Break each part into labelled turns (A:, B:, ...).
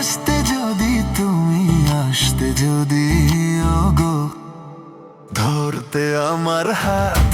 A: আসতে যদি তুমি আসতে যদি ওগো ধরতে আমার হাত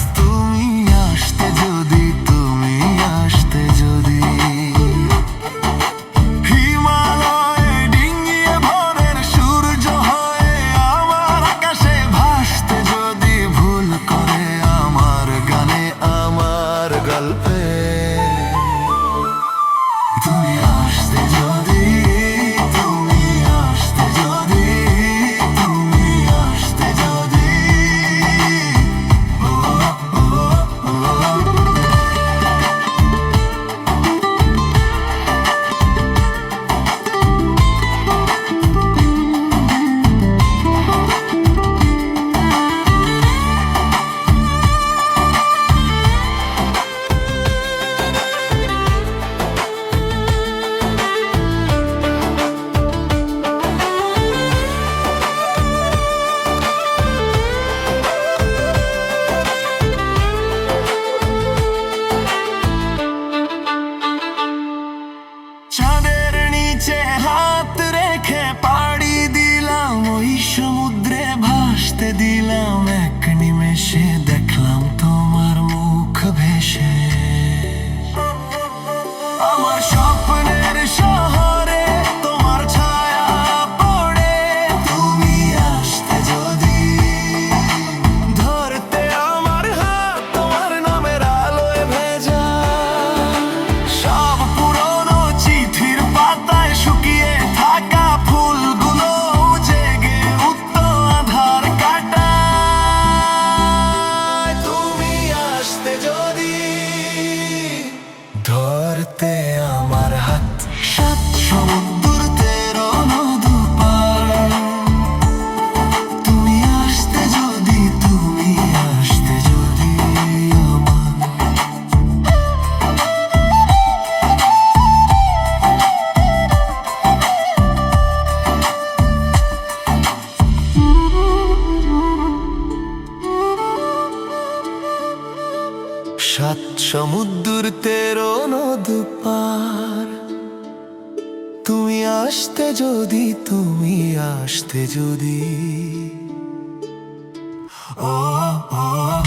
A: সাত সমুদ্র তেরো নদ পার তুমি আসতে যদি তুমি আসতে যদি ও oh.